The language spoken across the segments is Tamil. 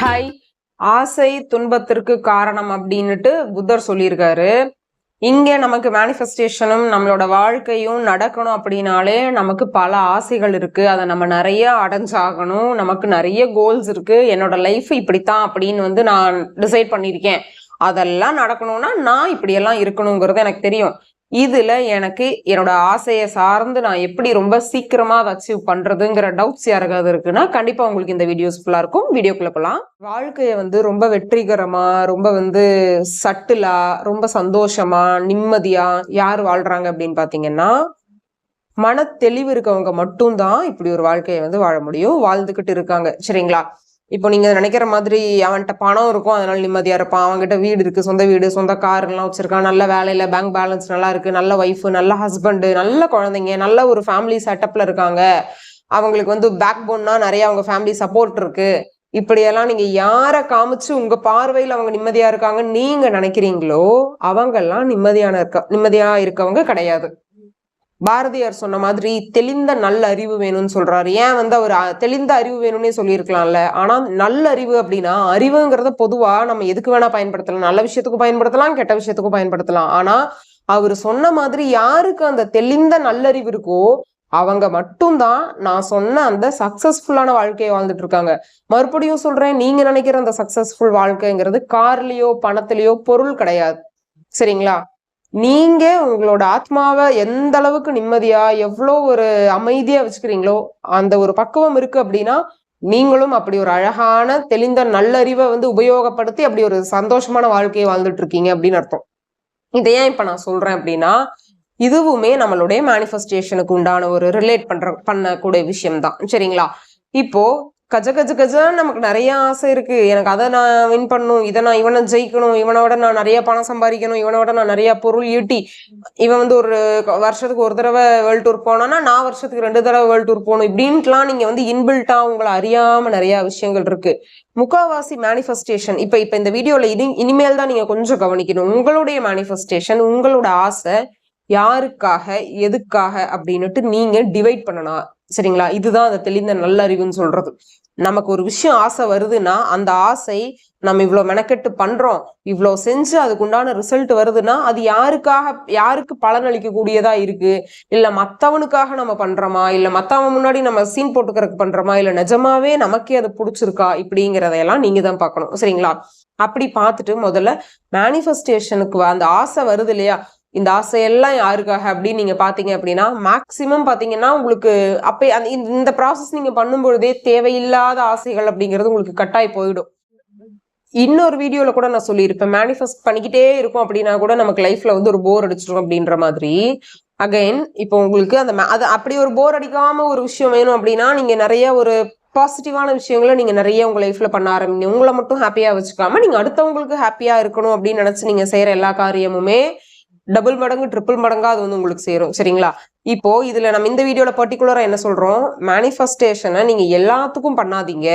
ஹாய். ஆசை துன்பத்திற்கு காரணம் அப்படின்னுட்டு புத்தர் சொல்லியிருக்காரு. இங்கே நமக்கு மேனிஃபெஸ்டேஷனும் நம்மளோட வாழ்க்கையும் நடக்கணும் அப்படின்னாலே நமக்கு பல ஆசைகள் இருக்கு. அதை நம்ம நிறைய அடைஞ்சாகணும் நமக்கு நிறைய கோல்ஸ் இருக்கு. என்னோட லைஃப் இப்படித்தான் அப்படின்னு வந்து நான் டிசைட் பண்ணியிருக்கேன். அதெல்லாம் நடக்கணும்னா நான் இப்படியெல்லாம் இருக்கணுங்கிறது எனக்கு தெரியும். இதில் எனக்கு என்னோட ஆசையை சார்ந்து நான் எப்படி ரொம்ப சீக்கிரமாக அதை அச்சீவ் பண்ணுறதுங்கிற டவுட்ஸ் யாருக்காவது இருக்குன்னா கண்டிப்பாக உங்களுக்கு இந்த வீடியோஸ் ஃபுல்லாக இருக்கும். வீடியோக்குள்ள போகலாம் வாழ்க்கையை வந்து ரொம்ப வெற்றிகரமாக ரொம்ப வந்து சட்டிலாக ரொம்ப சந்தோஷமாக நிம்மதியாக யார் வாழ்கிறாங்க அப்படின்னு பார்த்தீங்கன்னா மன தெளிவு இருக்கவங்க மட்டும்தான் இப்படி ஒரு வாழ்க்கையை வந்து வாழ முடியும். வாழ்ந்துக்கிட்டு இருக்காங்க. சரிங்களா? இப்போ நீங்க நினைக்கிற மாதிரி அவன்கிட்ட பணம் இருக்கும் அதனால நிம்மதியா இருப்பான். அவன்கிட்ட வீடு இருக்கு சொந்த வீடு சொந்த கார் எல்லாம் வச்சிருக்கான். நல்ல வேலையில பேங்க் பேலன்ஸ் நல்லா இருக்கு நல்ல ஒய்ஃப் நல்ல ஹஸ்பண்ட் நல்ல குழந்தைங்க நல்ல ஒரு ஃபேமிலி செட்டப்ல இருக்காங்க. அவங்களுக்கு வந்து பேக் போன்னா நிறைய அவங்க ஃபேமிலி சப்போர்ட் இருக்கு. இப்படியெல்லாம் நீங்க யாரை காமிச்சு உங்க பார்வையில் அவங்க நிம்மதியா இருக்காங்கன்னு நீங்க நினைக்கிறீங்களோ அவங்கெல்லாம் நிம்மதியான இருக்க நிம்மதியா இருக்கவங்க கிடையாது. பாரதியார் சொன்ன மாதிரி தெளிந்த நல்ல அறிவு வேணும்னு சொல்றாரு. ஏன் வந்து அவர் தெளிந்த அறிவு வேணும்னே சொல்லியிருக்கலாம்ல. ஆனா நல்ல அறிவு அப்படின்னா அறிவுங்கிறத பொதுவா நம்ம எதுக்கு வேணா பயன்படுத்தலாம்? நல்ல விஷயத்துக்கும் பயன்படுத்தலாம் கெட்ட விஷயத்துக்கும் பயன்படுத்தலாம். ஆனா அவர் சொன்ன மாதிரி யாருக்கு அந்த தெளிந்த நல்லறிவு இருக்கோ அவங்க மட்டும்தான் நான் சொன்ன அந்த சக்சஸ்ஃபுல்லான வாழ்க்கையை வாழ்ந்துட்டு இருக்காங்க. மறுபடியும் சொல்றேன் நீங்க நினைக்கிற அந்த சக்சஸ்ஃபுல் வாழ்க்கைங்கிறது கார்லயோ பணத்திலயோ பொருள் கிடையாது. சரிங்களா? நீங்க உங்களோட ஆத்மாவை எந்த அளவுக்கு நிம்மதியா எவ்வளோ ஒரு அமைதியா வச்சுக்கிறீங்களோ அந்த ஒரு பக்குவம் இருக்கு அப்படின்னா நீங்களும் அப்படி ஒரு அழகான தெளிந்த நல்லறிவை வந்து உபயோகப்படுத்தி அப்படி ஒரு சந்தோஷமான வாழ்க்கையை வாழ்ந்துட்டு இருக்கீங்க அப்படின்னு அர்த்தம். இதை ஏன் இப்ப நான் சொல்றேன் அப்படின்னா இதுவுமே நம்மளுடைய மேனிஃபெஸ்டேஷனுக்கு உண்டான ஒரு ரிலேட் பண்ற பண்ணக்கூடிய விஷயம் தான் சரிங்களா? இப்போ கஜ கஜ கஜன்னு நமக்கு நிறைய ஆசை இருக்கு. எனக்கு அதை நான் வின் பண்ணணும் இதை நான் இவனை ஜெயிக்கணும் இவனோட நான் நிறைய பணம் சம்பாதிக்கணும் இவனோட நான் நிறைய பொருள் ஈட்டி. இவன் வந்து ஒரு வருஷத்துக்கு ஒரு தடவை வேர்ல்ட் டூர் போனான்னா நான் வருஷத்துக்கு ரெண்டு தடவை வேர்ல்ட் டூர் போகணும். இப்படின்ட்டுலாம் நீங்க வந்து இன்பில்ட்டா உங்களை அறியாம நிறைய விஷயங்கள் இருக்கு. முக்காவாசி மேனிஃபெஸ்டேஷன் இப்ப இப்ப இந்த வீடியோல இனி இனிமேல் தான் நீங்க கொஞ்சம் கவனிக்கணும். உங்களுடைய மேனிஃபெஸ்டேஷன் உங்களோட ஆசை யாருக்காக எதுக்காக அப்படின்னுட்டு நீங்க டிவைட் பண்ணணும். சரிங்களா? இதுதான் அந்த தெளிந்த நல்லறிவுன்னு சொல்றது. நமக்கு ஒரு விஷயம் ஆசை வருதுன்னா அந்த ஆசை நம்ம இவ்வளோ மெனக்கெட்டு பண்றோம் இவ்வளோ செஞ்சு அதுக்கு உண்டான ரிசல்ட் வருதுன்னா அது யாருக்காக யாருக்கு பலனளிக்க கூடியதா இருக்கு? இல்ல மத்தவனுக்காக நம்ம பண்றோமா? இல்ல மத்தவன் முன்னாடி நம்ம சீன் போட்டுக்கிறதுக்கு பண்றோமா? இல்ல நிஜமாவே நமக்கே அது பிடிச்சிருக்கா? இப்படிங்கிறதையெல்லாம் நீங்க தான் பார்க்கணும். சரிங்களா? அப்படி பார்த்துட்டு முதல்ல மேனிஃபெஸ்டேஷனுக்கு அந்த ஆசை வருது இல்லையா? இந்த ஆசையெல்லாம் யாருக்காக அப்படின்னு நீங்க பாத்தீங்க அப்படின்னா மேக்சிமம் பாத்தீங்கன்னா உங்களுக்கு அப்ப அந்த இந்த- இந்த ப்ராசஸ் நீங்க பண்ணும்பொழுதே தேவையில்லாத ஆசைகள் அப்படிங்கிறது உங்களுக்கு கட்டாய் போயிடும். இன்னொரு வீடியோவில் கூட நான் சொல்லியிருப்பேன். மேனிஃபெஸ்ட் பண்ணிக்கிட்டே இருக்கும் அப்படின்னா கூட நமக்கு லைஃப்ல வந்து ஒரு போர் அடிச்சிடும் அப்படின்ற மாதிரி. அகைன் இப்போ உங்களுக்கு அந்த அது அப்படி ஒரு போர் அடிக்காம ஒரு விஷயம் வேணும் அப்படின்னா நீங்க நிறைய ஒரு பாசிட்டிவான விஷயங்களை நீங்க நிறைய உங்க லைஃப்ல பண்ண ஆரம்பிங்க. உங்களை மட்டும் ஹாப்பியா வச்சுக்காம நீங்க அடுத்தவங்களுக்கு ஹாப்பியா இருக்கணும் அப்படின்னு நினைச்சு நீங்க செய்யற எல்லா காரியமுமே டபுள் மடங்கு ட்ரிபிள் மடங்கா அது வந்து உங்களுக்கு சேரும். சரிங்களா? இப்போ இதுல நம்ம இந்த வீடியோல பர்டிகுலரா என்ன சொல்றோம்? மேனிஃபெஸ்டேஷனை நீங்க எல்லாத்துக்கும் பண்ணாதீங்க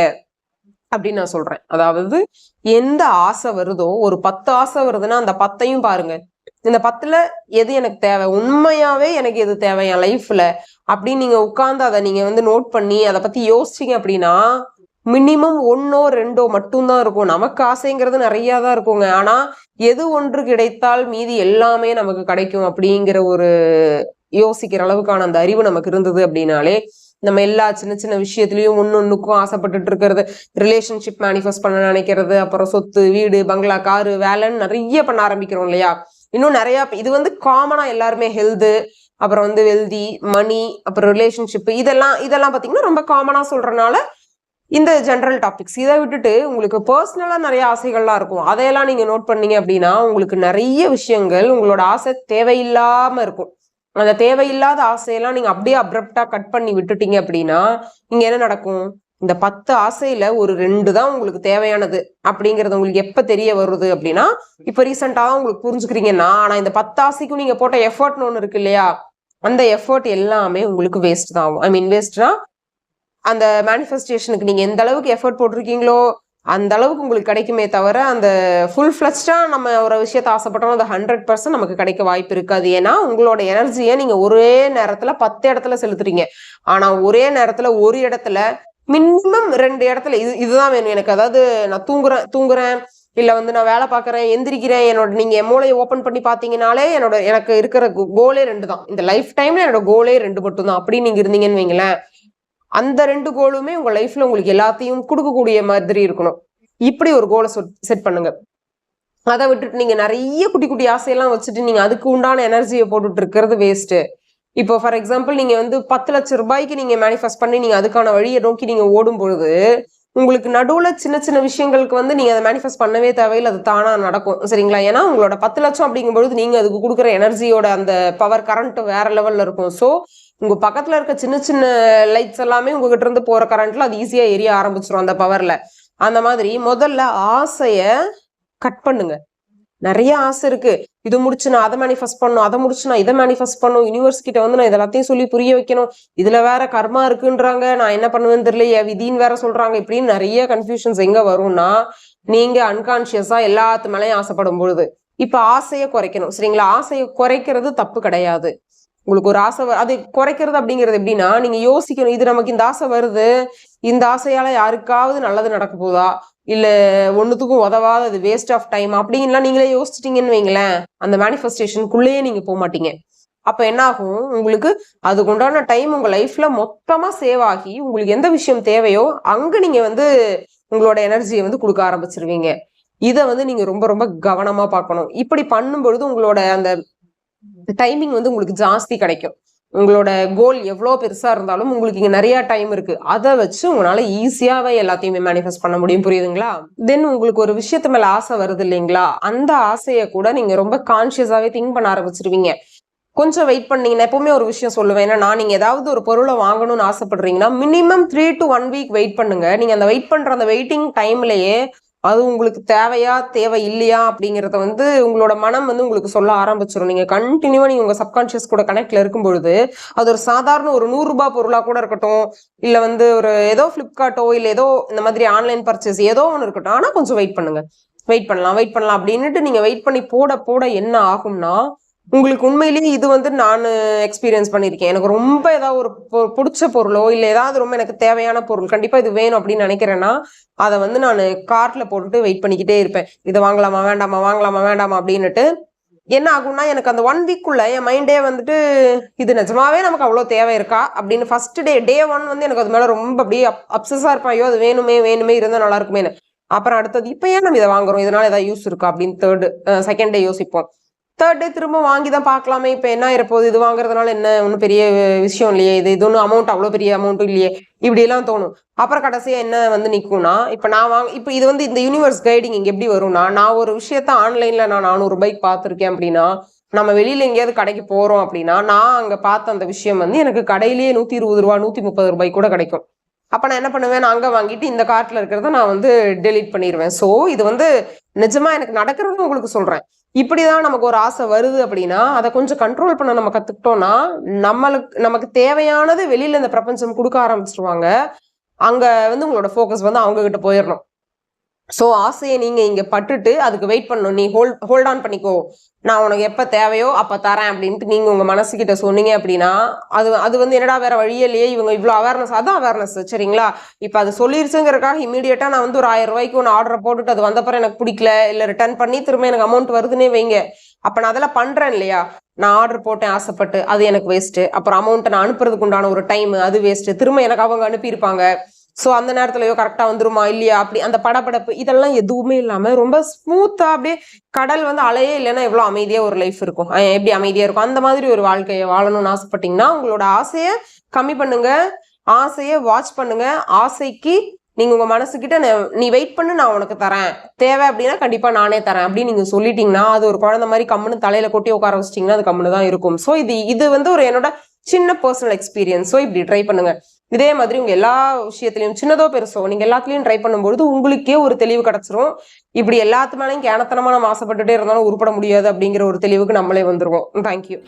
அப்படின்னு நான் சொல்றேன். அதாவது எந்த ஆசை வருதோ ஒரு பத்து ஆசை வருதுன்னா அந்த பத்தையும் பாருங்க. இந்த பத்துல எது எனக்கு தேவை? உண்மையாவே எனக்கு எது தேவை என் லைஃப்ல அப்படின்னு நீங்க உட்கார்ந்து அதை நீங்க வந்து நோட் பண்ணி அதை பத்தி யோசிச்சீங்க அப்படின்னா மினிமம் ஒன்னோ ரெண்டோ மட்டும்தான் இருக்கும். நமக்கு ஆசைங்கிறது நிறைய தான் இருக்குங்க. ஆனா எது ஒன்று கிடைத்தால் மீதி எல்லாமே நமக்கு கிடைக்கும் அப்படிங்கிற ஒரு யோசிக்கிற அளவுக்கான அந்த அறிவு நமக்கு இருந்தது அப்படின்னாலே நம்ம எல்லா சின்ன சின்ன விஷயத்துலயும் ஒன்றுக்கும் ஆசைப்பட்டுட்டு இருக்கிறது ரிலேஷன்ஷிப் மேனிஃபெஸ்ட் பண்ண நினைக்கிறது அப்புறம் சொத்து வீடு பங்களா காரு வேலைன்னு நிறைய பண்ண ஆரம்பிக்கிறோம் இல்லையா? இன்னும் நிறைய இது வந்து காமனா எல்லாருமே ஹெல்த்து அப்புறம் வந்து வெல்தி மணி அப்புறம் ரிலேஷன்ஷிப் இதெல்லாம் இதெல்லாம் பாத்தீங்கன்னா ரொம்ப காமனா சொல்கிறனால இந்த ஜென்ரல் டாபிக்ஸ் இதை விட்டுட்டு உங்களுக்கு பர்சனலாக நிறைய ஆசைகள்லாம் இருக்கும். அதையெல்லாம் நீங்கள் நோட் பண்ணீங்க அப்படின்னா உங்களுக்கு நிறைய விஷயங்கள் உங்களோட ஆசை தேவையில்லாமல் இருக்கும். அந்த தேவையில்லாத ஆசையெல்லாம் நீங்கள் அப்படியே அப்ரப்டாக கட் பண்ணி விட்டுட்டீங்க அப்படின்னா இங்கே என்ன நடக்கும்? இந்த பத்து ஆசையில ஒரு ரெண்டு தான் உங்களுக்கு தேவையானது அப்படிங்கறது உங்களுக்கு எப்ப தெரிய வருது அப்படின்னா இப்ப ரீசெண்டா உங்களுக்கு புரிஞ்சுக்கிறீங்கன்னா ஆனா இந்த பத்து ஆசைக்கும் நீங்க போட்ட எஃபர்ட்னு ஒண்ணு இருக்கு இல்லையா? அந்த எஃபர்ட் எல்லாமே உங்களுக்கு வேஸ்ட் தான் ஆகும். ஐ மீன் வேஸ்ட்னா அந்த மேனிஃபெஸ்டேஷனுக்கு நீங்கள் எந்த அளவுக்கு எஃபர்ட் போட்டிருக்கீங்களோ அந்த அளவுக்கு உங்களுக்கு கிடைக்குமே தவிர அந்த ஃபுல் ஃப்ளஷ்டா நம்ம ஒரு விஷயத்த ஆசைப்பட்டோம் அது ஹண்ட்ரட் பர்சன்ட் நமக்கு கிடைக்க வாய்ப்பு இருக்காது. ஏன்னா உங்களோட எனர்ஜியை நீங்கள் ஒரே நேரத்தில் பத்து இடத்துல செலுத்துறீங்க. ஆனால் ஒரே நேரத்தில் ஒரு இடத்துல மினிமம் ரெண்டு இடத்துல இது இதுதான் வேணும் எனக்கு. அதாவது நான் தூங்குறேன் தூங்குறேன் இல்லை வந்து நான் வேலை பார்க்குறேன் எந்திரிக்கிறேன் என்னோட நீங்கள் மூளையை ஓப்பன் பண்ணி பார்த்தீங்கனாலே என்னோட எனக்கு இருக்கிற கோலே ரெண்டு தான் இந்த லைஃப் டைமில் என்னோட கோலே ரெண்டு மட்டும் தான் அப்படி நீங்கள் இருந்தீங்கன்னு வைங்களேன் அந்த ரெண்டு கோலுமே உங்க லைஃப்ல உங்களுக்கு எல்லாத்தையும் கொடுக்கக்கூடிய மாதிரி இருக்கணும். இப்படி ஒரு கோலை செட் பண்ணுங்க. அதை விட்டுட்டு நீங்க நிறைய குட்டி குட்டி ஆசையெல்லாம் வச்சுட்டு நீங்க அதுக்கு உண்டான எனர்ஜியை போட்டுட்டு இருக்கிறது வேஸ்ட்டு இப்போ ஃபார் எக்ஸாம்பிள் நீங்க வந்து பத்து லட்சம் ரூபாய்க்கு நீங்க மேனிஃபெஸ்ட் பண்ணி நீங்க அதுக்கான வழியை நோக்கி நீங்க ஓடும் பொழுது உங்களுக்கு நடுவில் சின்ன சின்ன விஷயங்களுக்கு வந்து நீங்க அதை மேனிஃபெஸ்ட் பண்ணவே தேவையில்லை அது தானா நடக்கும். சரிங்களா? ஏன்னா உங்களோட பத்து லட்சம் அப்படிங்கும்பொழுது நீங்க அதுக்கு கொடுக்குற எனர்ஜியோட அந்த பவர் கரண்ட் வேற லெவல்ல இருக்கும். ஸோ உங்கள் பக்கத்தில் இருக்க சின்ன சின்ன லைட்ஸ் எல்லாமே உங்ககிட்ட இருந்து போகிற கரண்ட்டில் அது ஈஸியாக எரிய ஆரம்பிச்சிடும் அந்த பவரில் அந்த மாதிரி முதல்ல ஆசையை கட் பண்ணுங்க. நிறைய ஆசை இருக்கு. இது முடிச்சு நான் அதை மேனிஃபெஸ்ட் பண்ணும் அதை முடிச்சு நான் இதை மேனிஃபெஸ்ட் பண்ணும் யூனிவர்ஸ் கிட்ட வந்து நான் இதெல்லாத்தையும் சொல்லி புரிய வைக்கணும். இதுல வேற கர்மா இருக்குன்றாங்க. நான் என்ன பண்ணுவேன்னு தெரியலையே விதின்னு வேற சொல்றாங்க. இப்படின்னு நிறைய கன்ஃபியூஷன்ஸ் எங்க வரும்னா நீங்க அன்கான்சியஸா எல்லாத்து மேலேயும் ஆசைப்படும் பொழுது. இப்ப ஆசையை குறைக்கணும். சரிங்களா? ஆசையை குறைக்கிறது தப்பு கிடையாது. உங்களுக்கு ஒரு ஆசை வ- அது குறைக்கிறது அப்படிங்கிறது எப்படின்னா நீங்க யோசிக்கணும் இது நமக்கு இந்த ஆசை வருது இந்த ஆசையால யாருக்காவது நல்லது நடக்க போதா? இல்ல ஒண்ணுத்துக்கும் உதவாத அது வேஸ்ட் ஆஃப் டைம் அப்படின்லாம் நீங்களே யோசிச்சிட்டீங்கன்னு வைங்களேன் அந்த மேனிஃபெஸ்டேஷனுக்குள்ளேயே நீங்க போக மாட்டீங்க. அப்ப என்ன ஆகும் உங்களுக்கு அதுக்கு உண்டான டைம் உங்க லைஃப்ல மொத்தமா சேவ் ஆகி உங்களுக்கு எந்த விஷயம் தேவையோ அங்க நீங்க வந்து உங்களோட எனர்ஜியை வந்து கொடுக்க ஆரம்பிச்சிருவீங்க. இதை வந்து நீங்க ரொம்ப ரொம்ப கவனமா பார்க்கணும். இப்படி பண்ணும்பொழுது உங்களோட அந்த டைமிங் வந்து உங்களுக்கு ஜாஸ்தி கிடைக்கும். உங்களோட கோல் எவ்வளோ பெருசா இருந்தாலும் உங்களுக்கு இங்க நிறையா டைம் இருக்கு. அதை வச்சு உங்களால ஈஸியாகவே எல்லாத்தையுமே மேனிஃபெஸ்ட் பண்ண முடியும். புரியுதுங்களா? தென் உங்களுக்கு ஒரு விஷயத்து மேல ஆசை வருது இல்லைங்களா? அந்த ஆசையை கூட நீங்க ரொம்ப கான்ஷியஸாகவே திங்க் பண்ண ஆரம்பிச்சிருவீங்க. கொஞ்சம் வெயிட் பண்ணீங்கன்னா எப்பவுமே ஒரு விஷயம் சொல்லுவேன். ஏன்னா நான் நீங்க ஏதாவது ஒரு பொருளை வாங்கணும்னு ஆசைப்படுறீங்கன்னா minimum three to one week wait பண்ணுங்க. நீங்கள் அந்த வெயிட் பண்ணுற அந்த வெயிட்டிங் டைம்லயே அது உங்களுக்கு தேவையா தேவை இல்லையா அப்படிங்கிறத வந்து உங்களோட மனம் வந்து உங்களுக்கு சொல்ல ஆரம்பிச்சிடும் நீங்கள் கண்டினியூவாக நீங்கள் உங்கள் சப்கான்ஷியஸ் கூட கனெக்டில் இருக்கும் பொழுது அது ஒரு சாதாரண ஒரு நூறுரூபா பொருளாக கூட இருக்கட்டும் இல்லை வந்து ஒரு ஏதோ ஃப்ளிப்கார்ட்டோ இல்லை ஏதோ இந்த மாதிரி ஆன்லைன் பர்ச்சேஸ் ஏதோ ஒன்று இருக்கட்டும். ஆனால் கொஞ்சம் வெயிட் பண்ணுங்கள் வெயிட் பண்ணலாம் வெயிட் பண்ணலாம் அப்படின்னுட்டு நீங்கள் வெயிட் பண்ணி போட போட என்ன ஆகும்னா உங்களுக்கு உண்மையிலேயே இது வந்து நான் எக்ஸ்பீரியன்ஸ் பண்ணியிருக்கேன் எனக்கு ரொம்ப ஏதாவது ஒரு பொ- பிடிச்ச பொருளோ இல்லை ஏதாவது ரொம்ப எனக்கு தேவையான பொருள் கண்டிப்பாக இது வேணும் அப்படின்னு நினைக்கிறேன்னா அதை வந்து நான் கார்ட்ல போட்டுட்டு வெயிட் பண்ணிக்கிட்டே இருப்பேன். இதை வாங்கலாமா வேண்டாமா வாங்கலாமா வேண்டாமா அப்படின்னுட்டு. என்ன ஆகும்னா எனக்கு அந்த ஒன் வீக்குள்ள என் மைண்டே வந்துட்டு இது நிஜமாவே நமக்கு அவ்வளோ தேவை இருக்கா? அப்படின்னு ஃபர்ஸ்ட் டே டே ஒன் வந்து எனக்கு அது மேலே ரொம்ப அப்படியே அப்சஸா இருப்பேன். ஐயோ அது வேணுமே வேணுமே இருந்தால் நல்லா இருக்குமேனு அப்புறம் அடுத்தது இப்போ ஏன் நம்ம இதை வாங்குறோம்? இதனால ஏதாவது யூஸ் இருக்கா? அப்படின்னு தேர்டு செகண்ட் டே யோசிப்போம். தேர்ட் டே திரும்ப வாங்கி தான் பார்க்கலாமே. இப்போ என்ன இருப்போகுது இது வாங்குறதுனால என்ன? ஒன்றும் பெரிய விஷயம் இல்லையே. இது இது ஒன்றும் அமௌண்ட் அவ்வளோ பெரிய அமௌண்ட்டும் இல்லையே. இப்படியெல்லாம் தோணும். அப்புறம் கடைசியாக என்ன வந்து நிற்கும்னா இப்போ நான் வாங்க இப்போ இது வந்து இந்த யூனிவர்ஸ் கைடிங் இங்கே எப்படி வரும்னா நான் ஒரு விஷயத்த ஆன்லைனில் நான் நானூறுரூபாய்க்கு பார்த்துருக்கேன் அப்படின்னா நம்ம வெளியில் எங்கேயாவது கடைக்கு போகிறோம் அப்படின்னா நான் அங்கே பார்த்த அந்த விஷயம் வந்து எனக்கு கடையிலேயே நூற்றி இருபது ரூபா நூற்றி முப்பது ரூபாய் கூட கிடைக்கும். அப்போ நான் என்ன பண்ணுவேன்? நான் அங்கே வாங்கிட்டு இந்த கார்ட்டில் இருக்கிறத நான் வந்து டெலீட் பண்ணிடுவேன் ஸோ இது வந்து நிஜமாக எனக்கு நடக்கிறது உங்களுக்கு சொல்கிறேன் இப்படிதான் நமக்கு ஒரு ஆசை வருது அப்படின்னா அதை கொஞ்சம் கண்ட்ரோல் பண்ண நம்ம கத்துக்கிட்டோம்னா நம்மளுக்கு நமக்கு தேவையானது வெளியில இந்த பிரபஞ்சம் கொடுக்க ஆரம்பிச்சிருவாங்க. அங்க வந்து உங்களோட ஃபோக்கஸ் வந்து அவங்க கிட்ட போயிடணும் ஸோ ஆசையை நீங்கள் இங்கே பட்டுட்டு அதுக்கு வெயிட் பண்ணணும். நீ ஹோல்ட் ஹோல்ட் ஆன் பண்ணிக்கோ. நான் உனக்கு எப்போ தேவையோ அப்போ தரேன் அப்படின்ட்டு நீங்கள் உங்கள் மனசுக்கிட்ட சொன்னீங்க அப்படின்னா அது அது வந்து என்னடா வேற வழியே இல்லையே இவங்க இவ்வளோ அவேர்னஸ் அதான் அவேர்னஸ் சரிங்களா? இப்போ அது சொல்லிருச்சுங்கிறக்காக இமீடியட்டாக நான் வந்து ஒரு ஆயிரம் ரூபாய்க்கு ஒன்று ஆர்டர் போட்டுட்டு அது வந்தப்பறம் எனக்கு பிடிக்கல இல்லை ரிட்டர்ன் பண்ணி திரும்ப எனக்கு அமௌண்ட் வருதுன்னே வைங்க. அப்போ நான் அதெல்லாம் பண்றேன் இல்லையா? நான் ஆர்டர் போட்டேன் ஆசைப்பட்டு அது எனக்கு வேஸ்ட்டு அப்புறம் அமௌண்ட்டை நான் அனுப்புறதுக்கு உண்டான ஒரு டைம் அது வேஸ்ட்டு திரும்ப எனக்கு அவங்க அனுப்பியிருப்பாங்க. ஸோ அந்த நேரத்துலயோ கரெக்டாக வந்துருமா இல்லையா? அப்படி அந்த படப்படப்பு இதெல்லாம் எதுவுமே இல்லாமல் ரொம்ப ஸ்மூத்தாக அப்படியே கடல் வந்து அலையே இல்லைன்னா எவ்வளோ அமைதியாக ஒரு லைஃப் இருக்கும். எப்படி அமைதியாக இருக்கும்? அந்த மாதிரி ஒரு வாழ்க்கையை வாழணும்னு ஆசைப்பட்டீங்கன்னா உங்களோட ஆசையை கம்மி பண்ணுங்க. ஆசையை வாட்ச் பண்ணுங்க. ஆசைக்கு நீங்கள் உங்கள் மனசுக்கிட்ட நீ வெயிட் பண்ணு நான் உனக்கு தரேன். தேவை அப்படின்னா கண்டிப்பாக நானே தரேன் அப்படின்னு நீங்கள் சொல்லிட்டீங்கன்னா அது ஒரு குழந்தை மாதிரி கம்முன்னு தலையில கொட்டி உட்கார வச்சிட்டிங்கன்னா அது கம்முன்னு தான் இருக்கும். ஸோ இது இது வந்து ஒரு என்னோட சின்ன பர்சனல் எக்ஸ்பீரியன்ஸ் ஸோ இப்படி ட்ரை பண்ணுங்க. இதே மாதிரி உங்க எல்லா விஷயத்திலையும் சின்னதோ பெருசோ நீங்க எல்லாத்துலயும் ட்ரை பண்ணும்பொழுது உங்களுக்கே ஒரு தெளிவு கிடைச்சிரும். இப்படி எல்லாத்து மேலேயும் கேனத்தனமா நம்ம ஆசைப்பட்டுட்டே இருந்தாலும் உருப்பட முடியாது அப்படிங்கிற ஒரு தெளிவுக்கு நம்மளே வந்துருவோம். தேங்க்யூ